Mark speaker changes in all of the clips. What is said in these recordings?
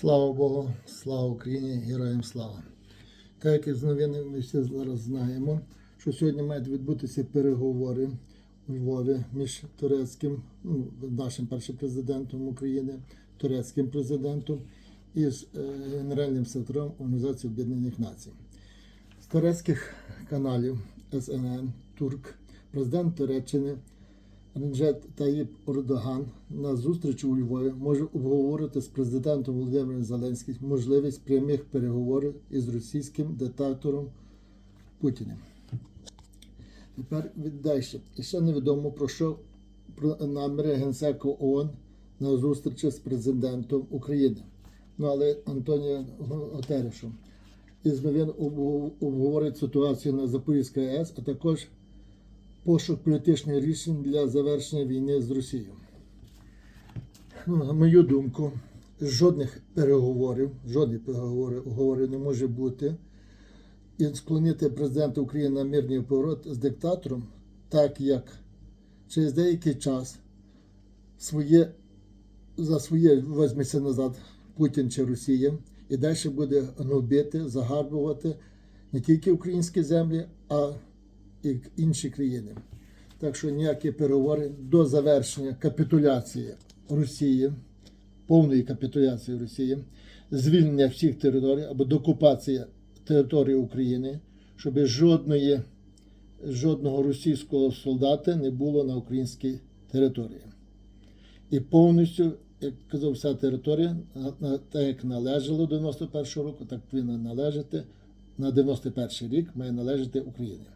Speaker 1: Слава Богу, слава Україні, героям слава. Так як із новини ми всі зараз знаємо, що сьогодні мають відбутися переговори у Львові між турецьким, ну, нашим першим президентом України, турецьким президентом і з е, генеральним секретарем Організації Об'єднаних Націй. З турецьких каналів СНН Турк, президент Туреччини Реджеп Таїп Ордоган на зустрічі у Львові може обговорити з президентом Володимиром Зеленським можливість прямих переговорів із російським диктатором Путіним. Тепер віддальше. І ще невідомо про що про наміри Генсеку ООН на зустрічі з президентом України. Ну але Антоніо Гутерешем із новин обговорить ситуацію на Запорізькій АЕС, а також пошук політичних рішень для завершення війни з Росією. Ну, на мою думку, жодних переговорів, жодних переговорів не може бути. І склонити президента України на мирний поворот з диктатором, так як через деякий час своє, за своє візьметься назад Путін чи Росія, і далі буде гнобити, загарбувати не тільки українські землі, а і інші країни. Так що ніякі переговори до завершення капітуляції Росії, повної капітуляції Росії, звільнення всіх територій або докупація території України, щоб жодної, жодного російського солдата не було на українській території. І повністю, як казав, вся територія, так як належало до 91-го року, так повинна належати на 91-й рік, має належати Україні.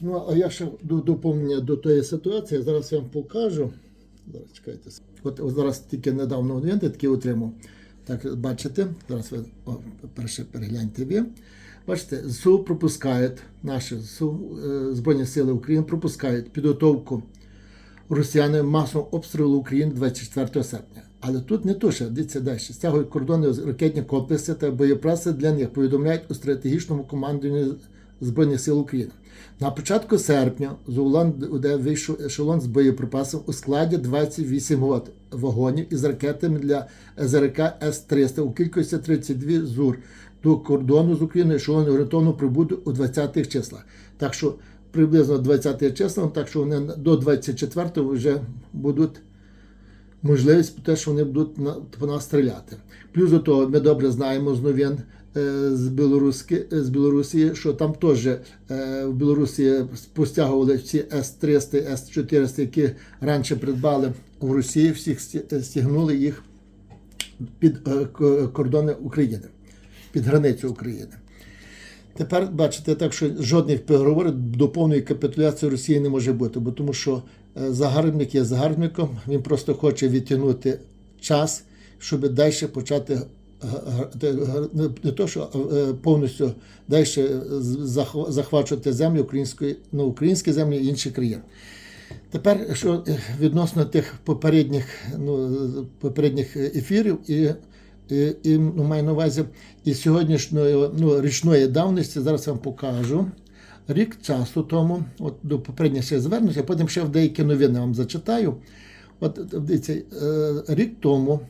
Speaker 1: Ну, а я ще до доповнення до тої ситуації, зараз я вам покажу. Зараз чекайте. От, зараз тільки недавно новини такі отримав. Так, бачите, зараз ви о, перше перегляньте ви. Бачите, ЗСУ пропускають, наші ЗСУ, е, Збройні Сили України пропускають підготовку росіяни масового обстрілу України 24 серпня. Але тут не то, що дивіться далі. Стягують кордони ракетні комплекси та боєпраси для них повідомляють у стратегічному командуванні Збройних сил України. На початку серпня з Улан-Удэ вийшов ешелон з боєприпасом у складі 28 год вагонів із ракетами для ЗРК С-300 у кількості 32 ЗУР до кордону з Україною ешелон орієнтовно прибуде у 20-х числах. Так що приблизно 20 числа, так що вони до 24-го вже будуть можливість те, що вони будуть по нас стріляти. Плюс до того, ми добре знаємо з новин з, Білоруськи, е, з Білорусі, що там теж е, в Білорусі постягували всі С-300, С-400, які раніше придбали в Росії, всіх е, стягнули їх під е, кордони України, під границю України. Тепер бачите, так що жодних переговорів до повної капітуляції Росії не може бути, бо тому що е, загарбник є загарбником, він просто хоче відтягнути час, щоб далі почати не- то, що е, повністю далі захвачувати землі української, ну, українські землі і інші країни. Тепер, що е, відносно тих попередніх, ну, попередніх ефірів і, і, і ну, маю на увазі і сьогоднішньої ну, річної давності, зараз вам покажу. Рік часу тому, от до попередніх ще звернуся, потім ще в деякі новини вам зачитаю. От дивіться, е, рік тому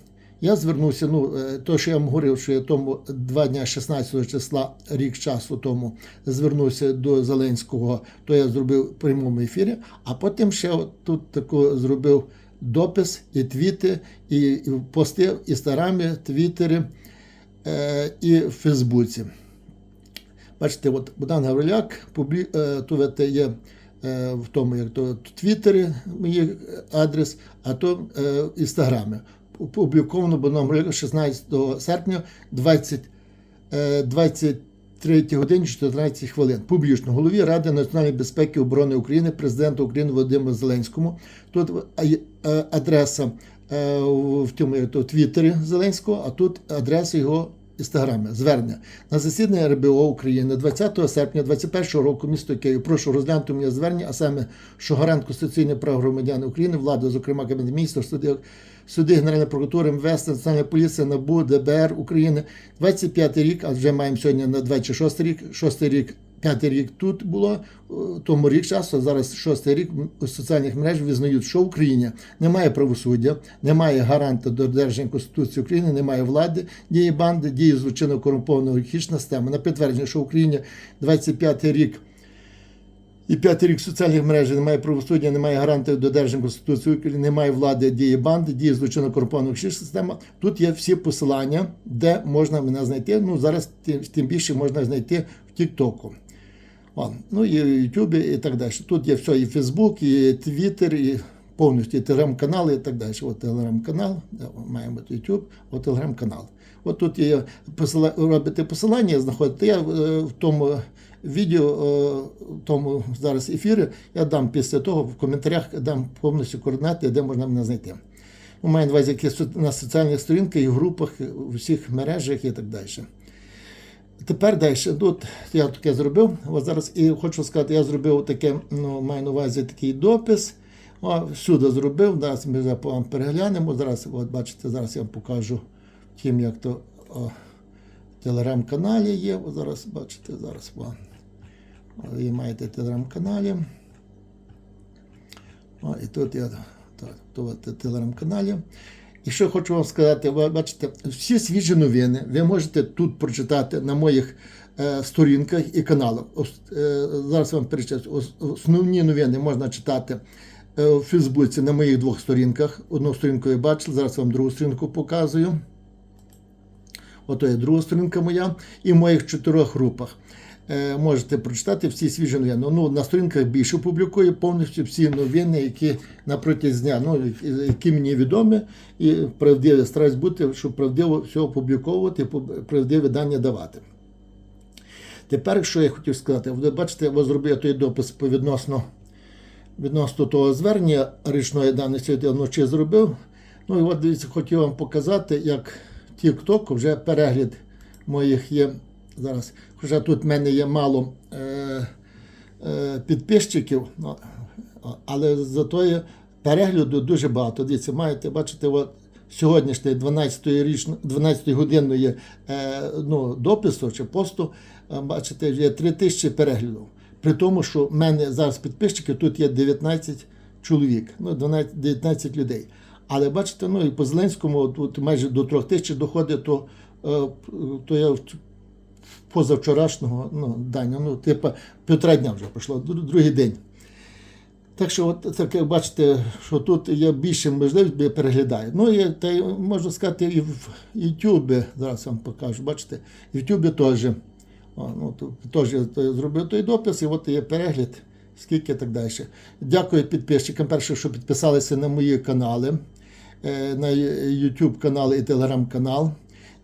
Speaker 1: я звернувся, ну, е, то, що я вам говорив, що я тому два дня 16 числа, рік часу тому звернувся до Зеленського, то я зробив в прямому ефірі, а потім ще тут таку зробив допис і твіти, і, пости в інстаграмі, твіттері е, і в Фейсбуці. Бачите, от Богдан Гавриляк, е, тут є в тому, як то в Твіттері мій адрес, а то в Інстаграмі. Опубліковано Гавриляк 16 серпня 20, е, 23 годині 14 хвилин. Публічно голові Ради національної безпеки і оборони України, президента України Володимиру Зеленському. Тут е, е, адреса е, в тому як Твіттері Зеленського, а тут адреса його інстаграмі. Звернення на засідання РБО України 20 серпня 2021 року місто Київ. Прошу розглянути моє звернення, а саме, що гарант конституційних прав громадян України, влада, зокрема Кабінет міністрів, суди, суди Генеральної прокуратури, МВС, Національна поліція, НАБУ, ДБР України. 25 рік, а вже маємо сьогодні на 26 рік, 6 рік п'ятий рік тут було, е, тому рік часу, зараз шостий рік у соціальних мереж визнають, що в Україні немає правосуддя, немає гаранта додержання Конституції України, немає влади, діє банди, діє злочинно корумпованого хищна система. На підтвердження, що в Україні 25-й рік і п'ятий рік соціальних мереж немає правосуддя, немає гарантів додержання Конституції України, немає влади, діє банди, діє злочинно корумпованого хищна система. Тут є всі посилання, де можна мене знайти. Ну зараз тим більше можна знайти в Тіктоку. Ну і в Ютубі і так далі. Тут є все, і Фейсбук, і Твіттер, і повністю і телеграм-канали і так далі. От телеграм-канал, маємо Ютуб, от телеграм-канал. От тут є посила... робите посилання, знаходите. Я е, в тому відео, е, в тому зараз ефірі, я дам після того в коментарях дам повністю координати, де можна мене знайти. Ну, маю на увазі, які на соціальних сторінках і групах, у всіх мережах і так далі. Тепер далі. Тут я таке зробив. От зараз і хочу сказати, я зробив таке, ну, маю на увазі такий допис. О, всюди зробив. Зараз ми вже вам переглянемо. Зараз, от бачите, зараз я вам покажу тим, як то о, в телеграм-каналі є. От зараз бачите, зараз вам. Ви маєте телеграм-каналі. О, і тут я так, в телеграм-каналі. І що хочу вам сказати, ви бачите, всі свіжі новини ви можете тут прочитати на моїх е, сторінках і каналах. Е, зараз вам перечислю. Ос- Основні новини можна читати е, у Фейсбуці на моїх двох сторінках. Одну сторінку я бачив, зараз вам другу сторінку показую. Ото є друга сторінка моя, і в моїх чотирьох групах. Е, можете прочитати всі свіжі новини. Ну, на сторінках більше публікую повністю всі новини, які на дня, ну, які- мені відомі, і правдиві стараюсь бути, щоб правдиво все опубліковувати, правдиві дані давати. Тепер, що я хотів сказати, ви бачите, я зробив той допис відносно, відносно того звернення річної даності, я вночі зробив. Ну і от дивіться, хотів вам показати, як TikTok вже перегляд моїх є зараз. Хоча тут в мене є мало е, е, підписчиків, ну, але зато є перегляду дуже багато. Дивіться, маєте, бачите, от сьогоднішній 12 річно 12 годинної е, ну, допису чи посту, е, бачите, є 3 тисячі переглядів. При тому, що в мене зараз підписчиків тут є 19 чоловік, ну 12, 19 людей. Але бачите, ну і по Зеленському тут майже до 3 тисяч доходить, то, е, то я позавчорашнього ну, дання, ну, типу, півтора дня вже пройшло, другий день. Так що, от таке, бачите, що тут є більше можливість, переглядаю. Ну, і, та можна сказати, і в Ютубі, зараз вам покажу, бачите, в Ютубі теж. Ну, теж я зробив той допис, і от є перегляд, скільки так далі. Дякую підписчикам, перше, що підписалися на мої канали, е, на YouTube канал і Telegram канал.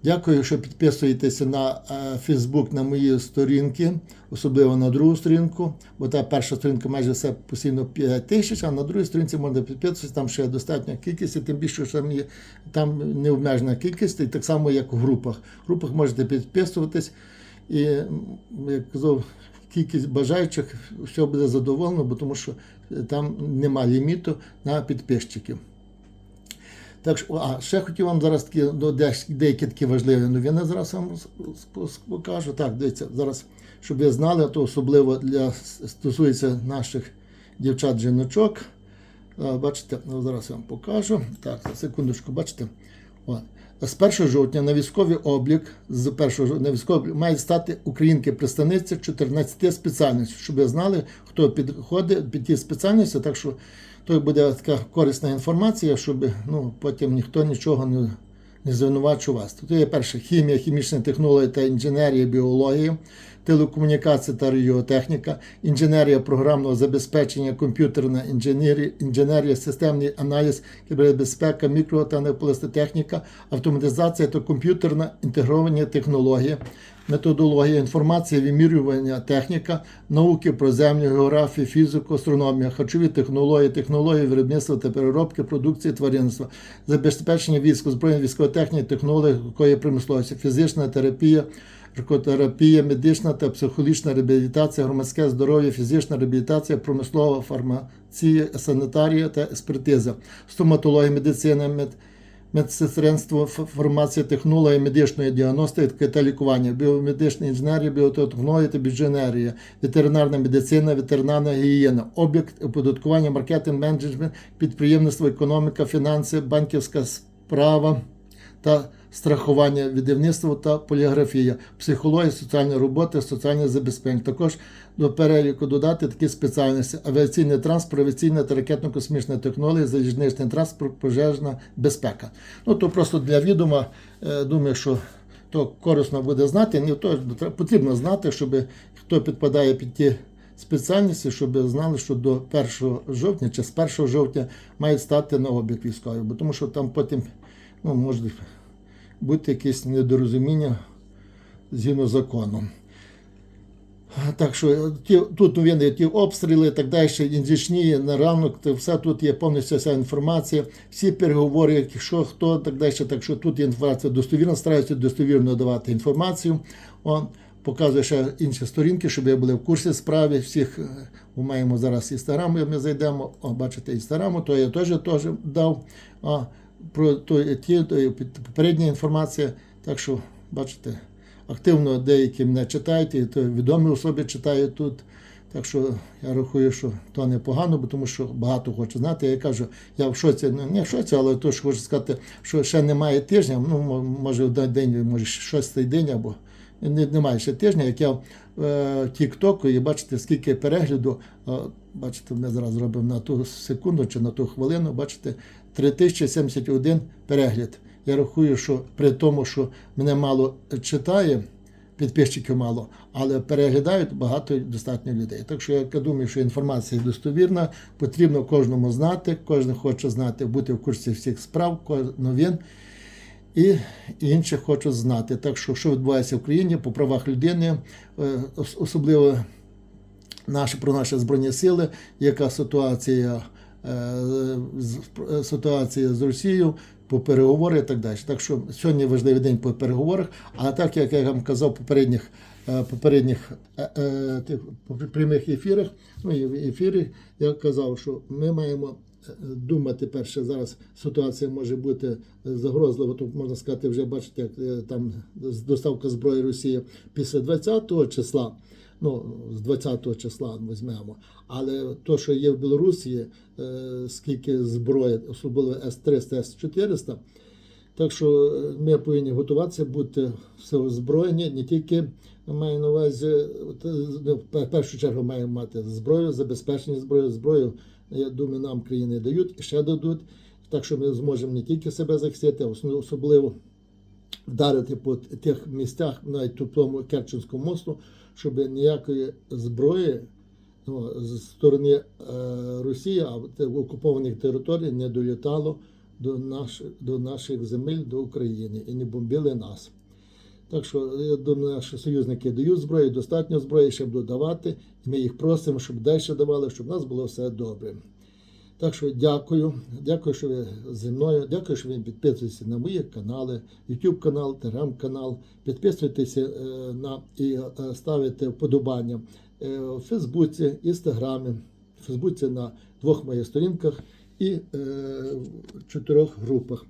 Speaker 1: Дякую, що підписуєтеся на Facebook на мої сторінки, особливо на другу сторінку, бо та перша сторінка майже все постійно 5 тисяч, а на другій сторінці можна підписуватися, там ще достатня кількість, і тим більше, що там, необмежена кількість, і так само, як у групах. В групах можете підписуватись, і, як казав, кількість бажаючих все буде задоволено, бо тому що е, там нема ліміту на підписчиків. Так що, а ще хотів вам зараз такі ну, деякі такі важливі новини. Зараз вам покажу. Так, дивіться, зараз, щоб ви знали, то особливо для стосується наших дівчат-жіночок. Бачите, ну, зараз я вам покажу. Так, секундочку, бачите. О. З 1 жовтня на військовий облік з 1 жовтня на військовий облік мають стати українки представниці 14 спеціальностей, щоб ви знали, хто підходить під ті спеціальності. Так що то буде така корисна інформація, щоб ну, потім ніхто нічого не, не звинувачував. Тут є перше хімія, хімічна технологія та інженерія, біологія, телекомунікація та радіотехніка, інженерія програмного забезпечення, комп'ютерна інженерія, інженерія, системний аналіз, кібербезпека, мікро та неопластотехніка, автоматизація та комп'ютерна інтегровані технології, методологія, інформація, вимірювання, техніка, науки про землю, географію, фізику, астрономію, харчові технології, технології виробництва та переробки продукції тваринництва, забезпечення військ, збройної військової техніки, технології, якої промисловості, фізична терапія, наркотерапія, медична та психологічна реабілітація, громадське здоров'я, фізична реабілітація, промислова фармація, санітарія та експертиза, стоматологія, медицина, мед, медсестринство, ф- формація технології медичної діагностики та лікування, біомедична інженерія, біотехнологія та біоінженерія, ветеринарна медицина, ветеринарна гігієна, об'єкт оподаткування, маркетинг, менеджмент, підприємництво, економіка, фінанси, банківська справа та страхування, видавництво та поліграфія, психологія, соціальна робота, соціальне забезпечення. Також до переліку додати такі спеціальності: авіаційний транспорт, авіаційна та ракетно-космічна технологія, залізничний транспорт, пожежна безпека. Ну то просто для відома, е, думаю, що то корисно буде знати. Не то потрібно знати, щоб хто підпадає під ті спеціальності, щоб знали, що до 1 жовтня чи з 1 жовтня мають стати на облік військовий, бо тому що там потім ну, може бути якесь недорозуміння згідно закону. Так що ті, тут новини, ті обстріли так далі, індичні, на ранок, то все тут є повністю вся інформація, всі переговори, що, хто, так далі. Так що тут є інформація достовірна, стараюся достовірно давати інформацію. Он показує ще інші сторінки, щоб ви були в курсі справи. Всіх ми маємо зараз інстаграм, ми зайдемо. О, бачите, інстаграму, то я теж теж дав. Про то, ті, попередня інформація. Так що, бачите, активно деякі мене читають, і то відомі особи читають тут. Так що я рахую, що то непогано, бо тому що багато хочу знати. Я кажу, я в шоці, ну не в шоці, але то ж хочу сказати, що ще немає тижня, ну може в день, може шостий день або немає ще тижня, як я в Тік-Току і бачите, скільки перегляду. е, Бачите, ми зараз зробимо на ту секунду чи на ту хвилину, бачите, 3071 перегляд. Я рахую, що при тому, що мене мало читає, підписчиків мало, але переглядають багато достатньо людей. Так що я думаю, що інформація достовірна, потрібно кожному знати, кожен хоче знати, бути в курсі всіх справ, новин і інші хочуть знати. Так що, що відбувається в країні по правах людини, е, особливо наші, про наші Збройні Сили, яка ситуація, е, е, ситуація з Росією, по переговори і так далі. Так що сьогодні важливий день по переговорах. А так, як я вам казав попередніх, е, попередніх тих прямих ефірах, ну ефірі я казав, що ми маємо думати перше зараз ситуація може бути загрозлива. Тут можна сказати, вже бачите, як там доставка зброї Росії після 20-го числа. Ну, з 20-го числа візьмемо. Але то, що є в Білорусі, е, скільки зброї, особливо С-300, С-400, так що е, ми повинні готуватися, бути все озброєні, не тільки маю на увазі, е, ну, в першу чергу маємо мати зброю, забезпечення зброю, зброю, я думаю, нам країни дають і ще дадуть. Так що ми зможемо не тільки себе захистити, а особливо вдарити по тих місцях, навіть по тому Керченському мосту, щоб ніякої зброї ну, з сторони е, Росії, а окупованих територій не долітало до, наш, до наших земель, до України і не бомбили нас. Так що я думаю, наші союзники дають зброю, достатньо зброї, ще будуть давати. І ми їх просимо, щоб далі давали, щоб в нас було все добре. Так що дякую. Дякую, що ви зі мною. Дякую, що ви підписуєтеся на мої канали, YouTube канал, Telegram канал. Підписуйтеся е, на і е, ставите вподобання е, у Фейсбуці, Інстаграмі, в Фейсбуці на двох моїх сторінках і в чотирьох групах.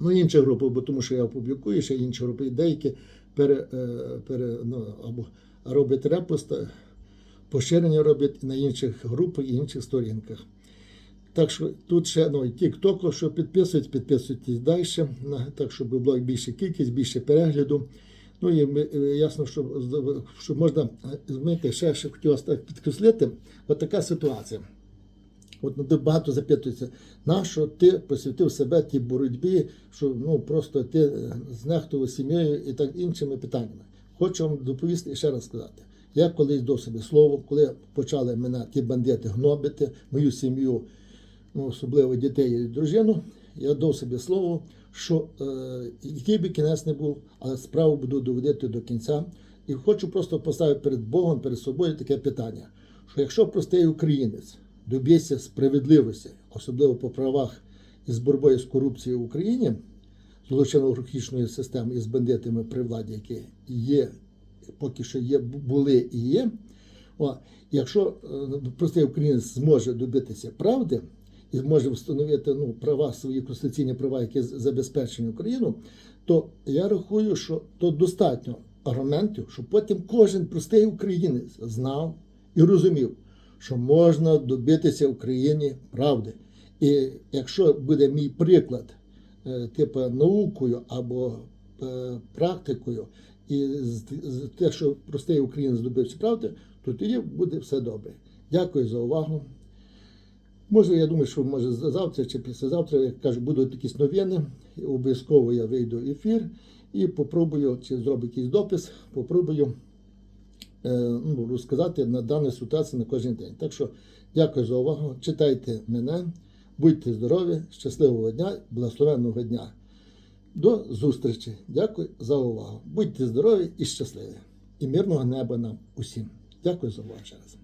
Speaker 1: Ну, інші групи, бо тому що я опублікую, ще інші групи, деякі пере, пере, ну, або роблять репост, поширення роблять на інших групах і інших сторінках. Так що тут ще ну, тік-току, що підписують, підписуйтесь далі, так щоб була більша кількість, більше перегляду. Ну і е, ясно, що, що можна е, змити, ще, ще хотів вас так підкреслити, от така ситуація. От ну, багато запитується, на що ти посвятив себе тій боротьбі, що ну просто ти е, знехтував сім'єю і так іншими питаннями. Хочу вам доповісти і ще раз сказати. Я колись дав собі слово, коли почали мене ті бандити гнобити, мою сім'ю, ну особливо дітей і дружину, я дав собі слово, що е, який би кінець не був, але справу буду доводити до кінця. І хочу просто поставити перед Богом, перед собою таке питання: що якщо простий українець доб'ється справедливості, особливо по правах із боротьбою з корупцією в Україні, злочинно-рухічної системи із бандитами при владі, які є, поки що є, були і є. О, якщо е, простий українець зможе добитися правди, і зможемо встановити ну, права, свої конституційні права, які забезпечені Україну, то я рахую, що то достатньо аргументів, щоб потім кожен простий українець знав і розумів, що можна добитися Україні правди. І якщо буде мій приклад, е, типу наукою або е, практикою, і те, що простий українець добився правди, то тоді буде все добре. Дякую за увагу. Може, я думаю, що може завтра чи післязавтра, як кажу, будуть якісь новини. Обов'язково я вийду в ефір і попробую, чи зроблю якийсь допис, попробую е, ну, розказати на дану ситуацію на кожен день. Так що дякую за увагу. Читайте мене, будьте здорові, щасливого дня, благословенного дня. До зустрічі. Дякую за увагу. Будьте здорові і щасливі. І мирного неба нам усім. Дякую за увагу ще раз.